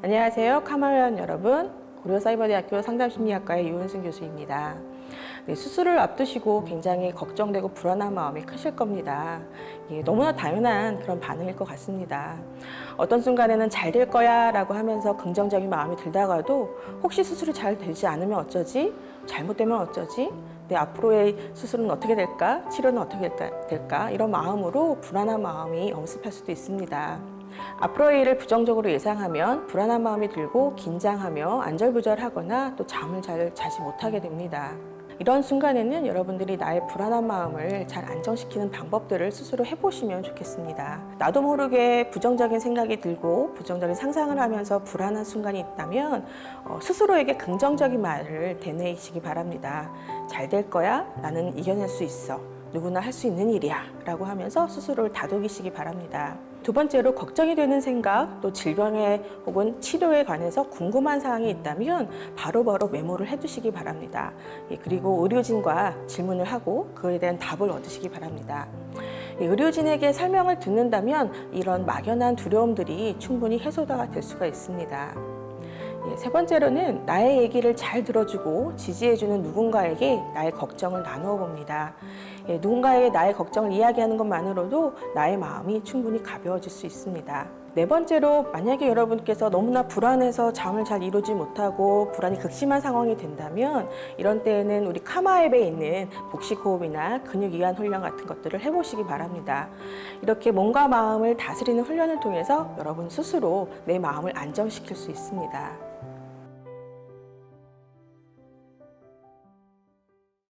안녕하세요. 카마회원 여러분. 고려사이버대학교 상담심리학과의 유은승 교수입니다. 네, 수술을 앞두시고 굉장히 걱정되고 불안한 마음이 크실 겁니다. 예, 너무나 당연한 그런 반응일 것 같습니다. 어떤 순간에는 잘 될 거야 라고 하면서 긍정적인 마음이 들다가도 혹시 수술이 잘 되지 않으면 어쩌지? 잘못되면 어쩌지? 내 앞으로의 수술은 어떻게 될까? 치료는 어떻게? 될까? 이런 마음으로 불안한 마음이 엄습할 수도 있습니다. 앞으로의 일을 부정적으로 예상하면 불안한 마음이 들고 긴장하며 안절부절하거나 또 잠을 잘 자지 못하게 됩니다. 이런 순간에는 여러분들이 나의 불안한 마음을 잘 안정시키는 방법들을 스스로 해보시면 좋겠습니다. 나도 모르게 부정적인 생각이 들고 부정적인 상상을 하면서 불안한 순간이 있다면 어, 스스로에게 긍정적인 말을 되뇌이시기 바랍니다. 잘 될 거야. 나는 이겨낼 수 있어. 누구나 할 수 있는 일이야. 라고 하면서 스스로를 다독이시기 바랍니다. 두 번째로 걱정이 되는 생각, 또 질병에 혹은 치료에 관해서 궁금한 사항이 있다면 바로바로 메모를 해두시기 바랍니다. 예, 그리고 의료진과 질문을 하고 그에 대한 답을 얻으시기 바랍니다. 예, 의료진에게 설명을 듣는다면 이런 막연한 두려움들이 충분히 해소가 될 수가 있습니다. 예, 세 번째로는 나의 얘기를 잘 들어주고 지지해주는 누군가에게 나의 걱정을 나누어 봅니다. 예, 누군가에게 나의 걱정을 이야기하는 것만으로도 나의 마음이 충분히 가벼워질 수 있습니다. 네 번째로 만약에 여러분께서 너무나 불안해서 잠을 잘 이루지 못하고 불안이 극심한 상황이 된다면 이런 때에는 우리 카마 앱에 있는 복식 호흡이나 근육 이완 훈련 같은 것들을 해보시기 바랍니다. 이렇게 몸과 마음을 다스리는 훈련을 통해서 여러분 스스로 내 마음을 안정시킬 수 있습니다.